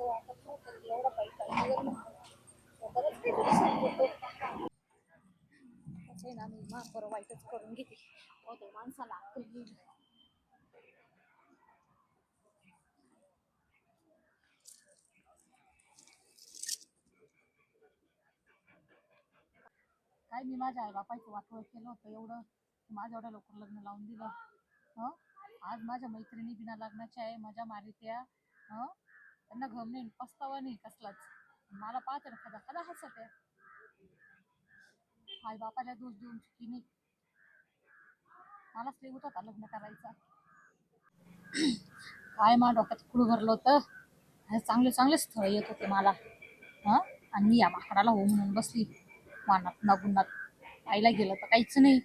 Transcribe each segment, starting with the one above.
असं वाटत नव्हतं एवढा पैसा ना मी वाईटच करून घेते. अहो, माणसाला अक्कल येईल काय मी माझ्या आई बापायचं वाटोळ केलं होतं एवढं? माझ्या एवढ्या लवकर लग्न लावून दिलं. हं? आज माझ्या मैत्रिणी बिना लग्नाच्या आहे माझ्या मारित्या. हं? त्यांना घम नाही पस्तावा नाही कसलाच. मला पाहते ना खदा खदा हसत आहे. आई बापाला दोष देऊन चुकी नाही. मलाच लई होता लग्न करायचा. काय मा डोक्यात कुळ भरलं होतं? चांगले चांगले स्थळ येत होते मला. हं? आणि मी या माकडाला हो म्हणून बसली. वानात नगुनात आईला गेलं तर काहीच नाही.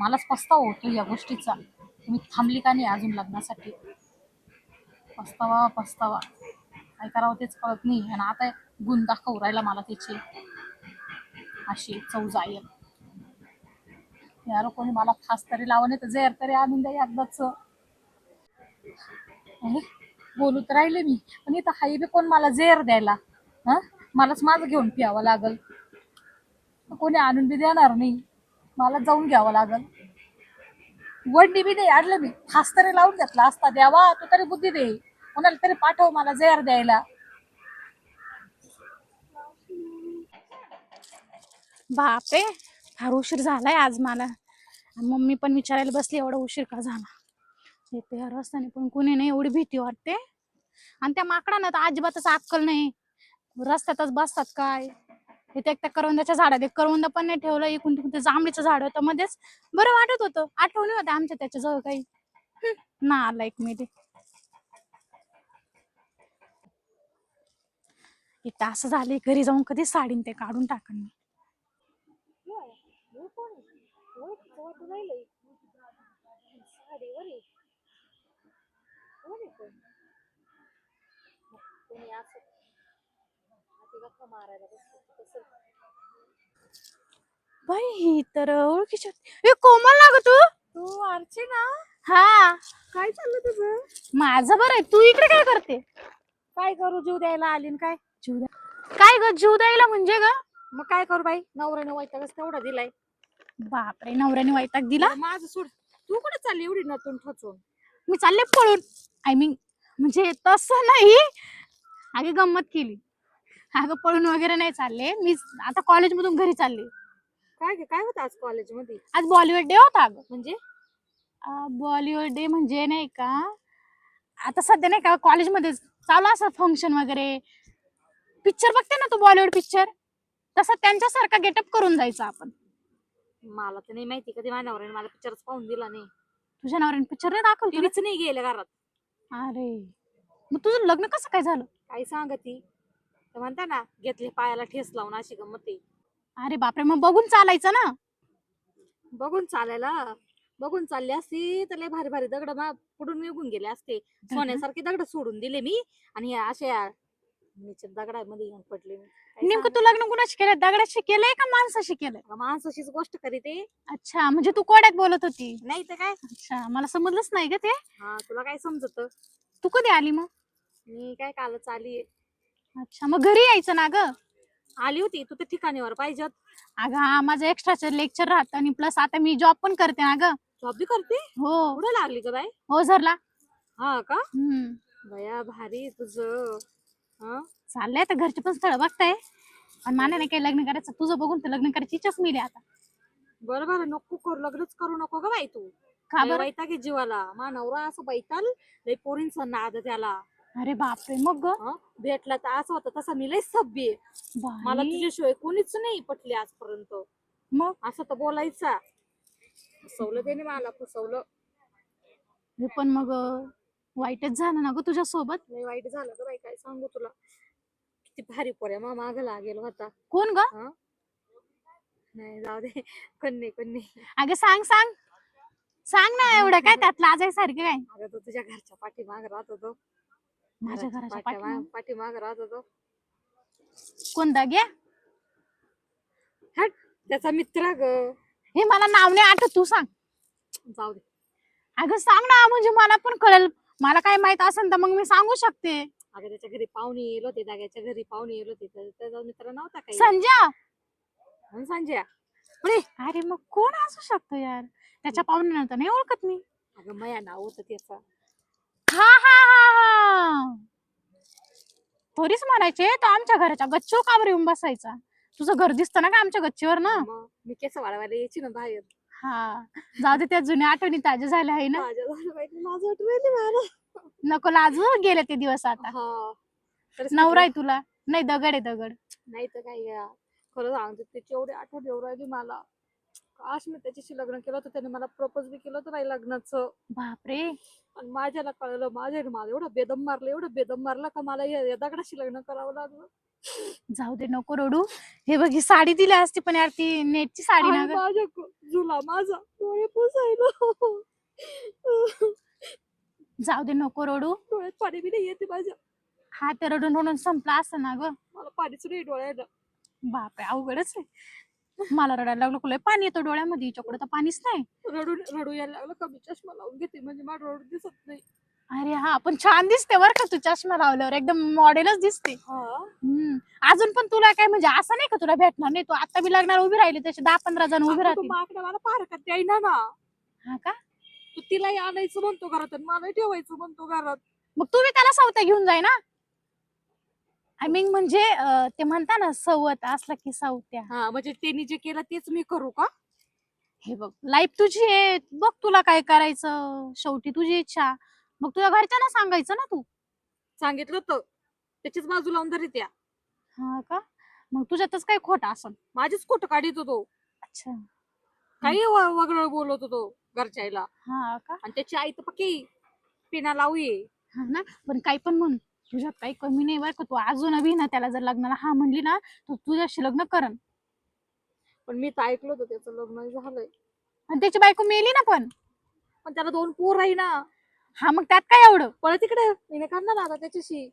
मलाच पस्तावा होतो या गोष्टीचा. तुम्ही थांबली का नाही अजून लग्नासाठी? पस्तावा पस्तावा. काय करावं तेच कळत नाही. आणि आता गुण दाखव राहिला मला त्याची. अशी चव येईल यार कोणी मला फास तरी लावा नाही तर जेर तरी आणून द्या एकदाच. अरे बोलू तर राहिले मी. पण इथं हाय कोण मला जेर द्यायला? हा? मलाच माझं घेऊन प्यावं लागल. कोणी आणून बी देणार नाही. मला जाऊन घ्यावं लागल. वडणी बी नाही आणलं मी. फास तरी लावून घेतला. असता द्यावा तू तरी बुद्धी दे कोणाला तरी पाठव मला जेर द्यायला. बापे फार उशीर झालाय आज मला. मम्मी पण विचारायला बसली एवढा उशीर का झाला? येते ह्या रस्त्याने पण कुणी नाही एवढी भीती वाटते. आणि त्या माकडानं तर अजिबातच अक्कल नाही. रस्त्यातच बसतात काय? इथे एकट्या करवंदाच्या झाडात एक करवंद पण नाही ठेवलं इकून तिकडे ते जांभळीचं झाड होतं. मध्येच बरं वाटत होतं. आठवणी होत्या आमच्या त्याच्याजवळ काही. ना आला एक मी इथं असं झालंय घरी जाऊन कधी साडीन ते काढून टाकण मी. बाई ही तर ओळखीची होती. ए कोमल ना ग तू? तू आरची ना? हा. काय चाललं तुझं? माझं बरं आहे. तू इकडे काय करते? काय करू जीव द्यायला आली न काय? जीव द्या- काय ग जीव द्यायला म्हणजे ग? मग काय करू बाई? नवऱ्याने वैतागच तेवढा दिलाय. बापरे नवऱ्याने वैताग दिला? माझं सोड. तू कुठे चालली एवढी नतून ठचून? मी चालले पळून. आय मीन म्हणजे तसं नाही. अगे गंमत केली. अगं पळून वगैरे नाही चालले. मी आता कॉलेज मधून घरी चालले. काय ग काय होतं आज कॉलेजमध्ये आज बॉलिवूड डे होता अगं. म्हणजे? बॉलिवूड डे म्हणजे नाही का आता सध्या नाही का कॉलेजमध्ये चालू असं फंक्शन वगैरे. पिक्चर बघते ना तू बॉलिवूड पिक्चर तसं त्यांच्यासारखा गेटअप करून जायचं आपण. मला तर नाही माहिती कधी माझ्या नवऱ्याने मला पिक्चरच पाहून दिला नाही. तुझ्या नवऱ्याने पिक्चर नाही दाखवलं तुला? तिरीच नाही गेले घरात. अरे. मग तुझं लग्न कसं काय झालं? काही सांगती? तर म्हणता ना घेतले पायाला ठेस लावून अशी गंमत आहे. अरे बापरे मग बघून चालायचं ना? बघून चालायला. बघून चालली असती तर लय भारी भारी दगड मा पुढून निघून गेले असते. सोन्यासारखे दगड सोडून दिले मी. आणि अशा दगडामध्ये येऊन पडले मी. नेमकं तू लग्न कुणाशी केलं दगडाशी केलंय का माणसाशी केलंय? माणसाशीच गोष्ट करीते अच्छा म्हणजे तू कोड्यात बोलत होती? नाही तर काय? अच्छा मला समजलंच नाही ग ते. हा तुला काय समजत? तू कधी आली मग? मी काय कालच आली अच्छा मग घरी यायचं ना ग? आली होती तू तर ठिकाणीवर पाहिजेत अगं हा माझं एक्स्ट्राचं लेक्चर राहतं आणि प्लस आता मी जॉब पण करते ना ग. जॉब बी करते? हो. कुठे लागली ग बाई? हो झरला. हा का? हम्म. बया भारी तुझं. हा? चाललंय आता घरचे पण स्थळ बघताय. पण मला नाही काही लग्न करायचं. तुझं बघून तर लग्न करायची इच्छाच मिळेल आता. बरं बरं नको करू. लग्नच करू नको ग बाई तू. का बरं? वैताग आहे जीवाला. मा नवरा असं बैताल लय पोरींचा नाद त्याला. अरे बापरे मग ग? हं? भेटला तर असं होतं तसा मी लय सभ्य आहे. मला तुझ्याशिवाय कोणीच नाही पटली आजपर्यंत. मग? असं तर बोलायचा. फसवलं त्याने मला फसवलं. हे पण मग अं, वाईटच झालं ना ग तुझ्या सोबत लय वाईट झालं ग बाई काय सांगू तुला. किती भारी पोऱ्या मा माग लागेल होता. कोण ग? नाही जाऊ दे. कन्ने कन्ने अगं सांग सांग. सांग ना एवढं काय त्यात लाजायसारखं काय? अगं तो तुझ्या घरच्या पाठीमाग राहत होतो. माझ्या घराच्या पाठीमागं? पाठीमाग राहत होतो कोण दाग्या हट त्याचा मित्र ग. हे मला नाव नाही आठवत तू सांग. जाऊ दे. अगं सांग ना म्हणजे मला पण कळेल. मला काय माहीत असेल तर मग मी सांगू शकते. अगं त्याच्या घरी पाहुणे येलो होते दाग्याच्या घरी पाहुणे येलो होते तर त्याचा मित्र नव्हता काही. संजय? आणि संजय? अरे मग कोण असू शकतो यार? त्याच्या पाहुण्यानं तर नाही ओळखत मी. अगं मया नाव होतं त्याचं. हा हा थोडीच म्हणायचे तो आमच्या घराच्या गच्चीवर का बरं येऊन बसायचा? तुझं घर दिसतं ना का आमच्या गच्चीवर ना? मग मी केस वाढवायला यायची ना बाहेर. हा. जाऊ दे त्या जुन्या आठवणी ताज्या झाल्या आहे ना? माझ्या झालं राहिली मला. नको लाजू गेले ते दिवस आता. हा. नवरा आहे तुला. नाही दगड आहे दगड. नाही तर काय गं. खरं सांगते त्याची एवढी आठवण येऊ राहिली मला. काश मी त्याच्याशी लग्न केलं होतं त्याने मला प्रपोज बी केलं होतं नाही लग्नाचं. बापरे. आणि माझ्याला कळलं माझ्याने मला एवढं बेदम मारलं एवढं बेदम मारलं का मला या या दगडाशी लग्न करावं लागलं. जाऊ दे नको रडू. हे बघ ही साडी दिली असती पण यार ती नेटची साडी ना आणि ग. माझ्या क- जुला माझा डोळे पुसायला. जाऊ दे नको रडू. डोळ्यात पाणी बी नाही येते माझ्या. हा ते रडून रडून संपला असं ना ग. मला पाणीच नाही डोळ्याला. बापरे अवघडच आहे. मला रडायला लागलं कुठलं पाणी येतं डोळ्यामध्ये हिच्याकडे तर पाणीच नाही. रडून रडू यायला लागलं कमी चष्मा लावून घेते म्हणजे माझं डोळं दिसत नाही. अरे हा पण छान दिसते बरं का तू चष्मा लावल्यावर एकदम मॉडेलच दिसते. हा. हम्म. अजून पण तुला काय म्हणजे असं नाही का तुला भेटणार नाही तू आता बी लग्नाला उभी राहिली तसे दहा पंधरा जण उभी अगं, तो राहतील. मला द्यायना ना. हा का? तू तिलाही आणायचं म्हणतो घरात आणि मलाही ठेवायचं म्हणतो घरात. मग तू बी त्याला सवत्या घेऊन जाय ना. आय मीन म्हणजे अं, ते म्हणता ना सवत असला की सवत्या. हा म्हणजे त्यांनी जे केलं तेच मी करू का? हे बघ लाईफ तुझी आहे बघ तुला काय करायचं शेवटी तुझी इच्छा. मग तुझ्या घरच्यांना सांगायचं ना तू. सांगितलं होतं. त्याचीच बाजू लावून धरी त्या हा का? मग तुझ्यातच काही खोट असं माझीच खोट काढित होतो. अच्छा. काही वगळं बोलत होतो घरच्याला हा का? आणि त्याची आई तर पक्की पिना लावू ये. हा ना? पण काही पण म्हण. तुझ्यात काही कमी नाही बरं का तू अजून बी ना त्याला जर लग्नाला हा म्हणली ना तर तुझ्याशी लग्न करन पण मी तर ऐकलं होतं त्याचं लग्न झालंय. आणि त्याची बायको मेली ना पण. पण त्याला दोन पोर आहे ना. हा मग त्यात काय एवढं? पण तिकडे मी करणार आता त्याच्याशी?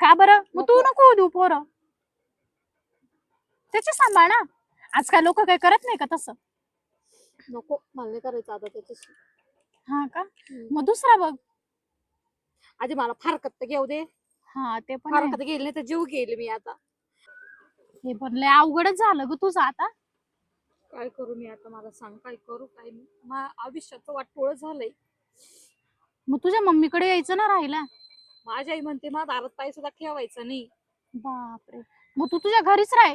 का बरं? मग तू नको. देऊ पोरं. त्याची सांभाळ ना. आजकाल लोक काही करत नाही का तसं? नको मला नाही करायचं आता त्याच्याशी. हा का. मग दुसरा बघ. आधी मला फारकत तर घेऊ दे. हा ते पण आहे. गेली तर जीव गेले मी आता. हे पण लय अवघडच झालं ग तुझं आता. काय करू मी आता? मला सांग काय करू काय नाही. मा आयुष्याचं वाटोळ झालंय. मग तुझ्या मम्मीकडे यायचं ना राहिला माझी आई म्हणते मला दारात पाय सुद्धा ठेवायचं नाही. बापरे. मग तू तुझ्या घरीच राह.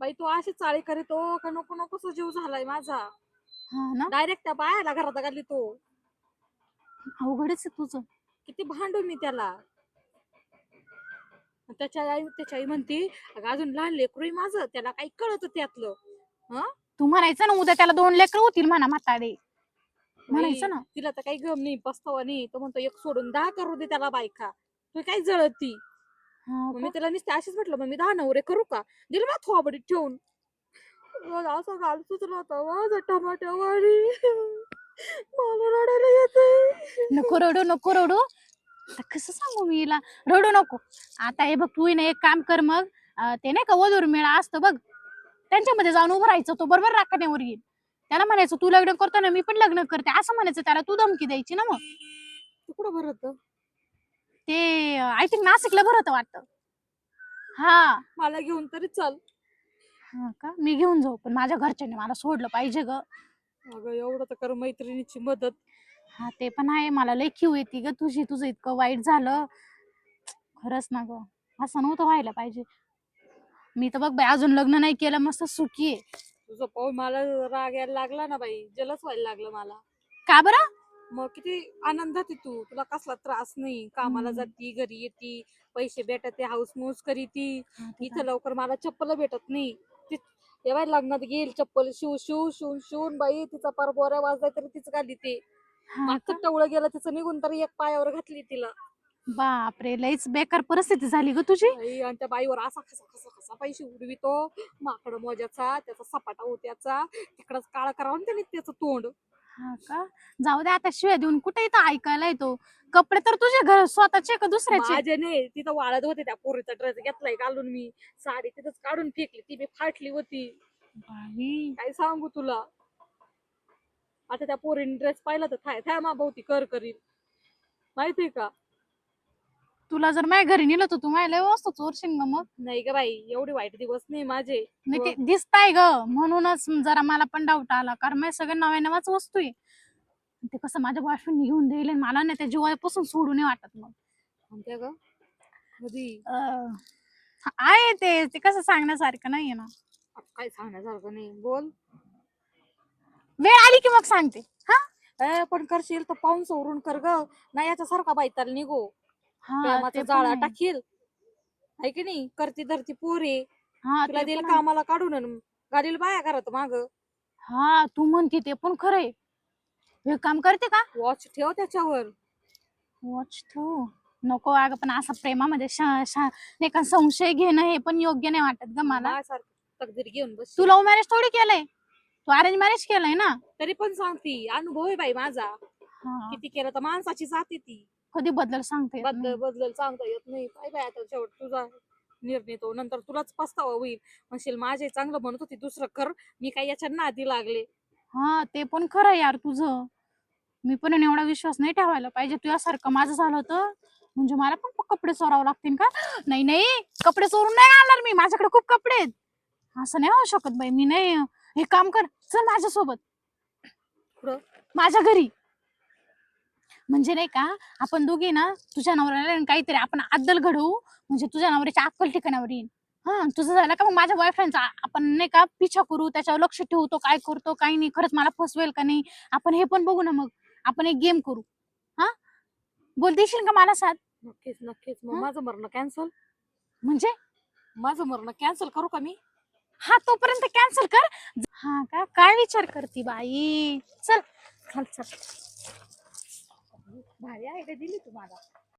बाई तो अशी चाळी करीतो का? नको नकोच जीव झालाय माझा. हा ना? डायरेक्ट त्या बायाला घरात घाली तो अवघडच आहे तुझं. किती भांडू मी त्याला. त्याच्या आई त्याच्या आई म्हणते अगं अजून लहान लेकरू माझं त्याला काही कळत त्यातलं. तू म्हणायचं ना उद्या त्याला दोन लेकर होतील म्हणा म्हाताडे म्हणायचं ना. तिला तर काही गम नाही पस्तावा नाही. तो म्हणतो एक सोडून दहा करू दे त्याला बायका. तू काय जळत? ती हा मग का? मी त्याला नुसते अशीच म्हटलं मग मी दहा नवरे करू का? दिलं मला थोबडीत ठेवून. असं गाल सुचलं होतं माझं टमाट्या वाडी मला रडायला येते नको रडू नको रडू. आता कसं सांगू मी हिला? रडू नको. आता हे बघ तू ना एक काम कर मग. अं, ते नाही का वधूर मेळा असतो बघ. त्यांच्यामध्ये जाऊन उभं राहायचं तो बरोबर राखण्यावर येईल त्याला म्हणायचं तू लग्न करतो ना मी पण लग्न करते. असं म्हणायचं त्याला तू धमकी द्यायची ना मग. तू कुठं भरत? ते आय थिंक नाशिकला भरत वाटतं. हा. मला घेऊन तरी चल. हा का? मी घेऊन जाऊ पण माझ्या घरच्यांनी मला सोडलं पाहिजे ग. अगं एवढं तर कर मैत्रिणीची मदत. हा ते पण आहे. मला लय खीव येते ग तुझी. तुझं इतकं वाईट झालं. खरंच ना ग. असं नव्हतं व्हायला पाहिजे. मी तर बघ बाई अजून लग्न नाही केलं. मस्त सुखी आहे. तुझं पाहून मला राग यायला लागला ना बाई. जलच व्हायला लागलं मला. का बरं? मग किती आनंदात आहे तू. तुला कसला त्रास नाही. कामाला हम्म. जाती घरी येती पैसे भेटते हाऊस मौस करीती. हा, ते इथं लवकर मला चप्पल भेटत नाही. ती तेव्हा लग्नात गेल चप्पल. शिव शिव शिवून शिवून बाई तिचा पार बोऱ्या वाजलाय तरी तिचं घाली ते. मागचं? टवळं गेलं तिचं निघून तरी एक पायावर घातली तिला. बापरे लईच बेकार परिस्थिती झाली ग तुझी. आणि त्या बाईवर असा कसा कसा कसा पैसे उडवितो माकड मोजाचा त्याचा सपाटा होत्याचा तिकडच काळा करावा त्याने त्याचं तोंड. हा का? जाऊ दे आता शिव्या देऊन कुठे इथं ऐकायला येतो? कपडे तर तुझे घर स्वतःचे का दुसऱ्याचे? माझे नाही तिथं वाळत होते त्या पोरीचा ड्रेस घेतलाय घालून मी. साडी तिथंच काढून फेकली ती मी फाटली होती. बाई, काय सांगू तुला? आता त्या पोरीने ड्रेस पाहिला तर थाय थाय मा भोवती कर करील माहितीये का? तुला जर माझ्या घरी नेलं तर तू माझ्या लय वस्तू चोरशील ग मग? नाही ग बाई एवढे वाईट दिवस नाही माझे. नाही. ते दिसताय ग. म्हणूनच जरा मला पण डाऊट आला. कारण माझ्या सगळ्या नव्या नवाच वस्तू आहे. ते कसं माझ्या बॉयफ्रेंड घेऊन देईल आणि मला नाही त्या जीवापासून सोडू नाही वाटत मग. म्हणते ग. कधी? अं, आहे ते. ते कसं सांगण्यासारखं नाहीये ना. आता काय सांगण्यासारखं नाही. बोल. वेळ आली की मग सांगते. हा? ए, पण करशील तर पाहून सोडून कर ग. नाही याच्यासारखा बायताल निघो. हा प्रेमाचा ते पण जाळा आहे. टाकील. आहे की नाही? करती धरती पोरे. हा तुला ते देईल पण आहे. कामाला काढून अन गाडीला बाया करत माग. हा तू म्हणते ते पण खरंय हे काम करते का? वॉच ठेव त्याच्यावर. वॉच तू नको अगं पण असं प्रेमामध्ये शा- शा- नाही का संशय घेणं हे पण योग्य नाही वाटत ग मला. माझ्यासारखं तकदीर घेऊन बस तू लव्ह मॅरेज थोडी केलंय. तू अरेंज मॅरेज केलंय ना? तरी पण सांगती अनुभव आहे बाई माझा. हा. किती केलं तर माणसाची जाते ती. कधी बदल सांगते बदल बदल सांगता येत नाही. पाय बाय आता शेवट तुझा निर्णय तो. नंतर तुलाच पस्तावा होईल. म्हणशील माझे चांगलं म्हणत होती दुसरं कर. मी काही याच्या नादी लागले. हा ते पण खरं यार तुझं. मी पण आहे ना एवढा विश्वास नाही ठेवायला पाहिजे. तुझ्यासारखं माझं झालं होतं म्हणजे मला पण प- कपडे चोरावं लागतील का? नाही नाही. कपडे चोरून नाही आणणार मी. माझ्याकडे खूप कपडे आहेत. असं नाही होऊ शकत बाई. मी नाही हे काम कर. चल माझ्यासोबत. कुठं? माझ्या घरी. म्हणजे नाही का आपण दोघे ना तुझ्या नवऱ्याला आणि काहीतरी आपण अद्दल घडवू. म्हणजे तुझ्या नवऱ्याच्या अक्कल ठिकाणावर येईल हा तुझं झालं का मग माझ्या बॉयफ्रेंडचा आपण नाही का पिछा करू त्याच्यावर लक्ष ठेवू तो काय करतो काही नाही खरंच मला फसवेल का नाही? आपण हे पण बघू ना मग. आपण एक गेम करू. हा? बोल देशील का मला साथ? नक्कीच नक्कीच. मग हं? माझं मरण कॅन्सल म्हणजे? माझं मरण कॅन्सल करू का मी? हा तोपर्यंत कॅन्सल कर. हा का? काय विचार करती बाई? चल चल चल. भारी आहे दिली तुम्हाला.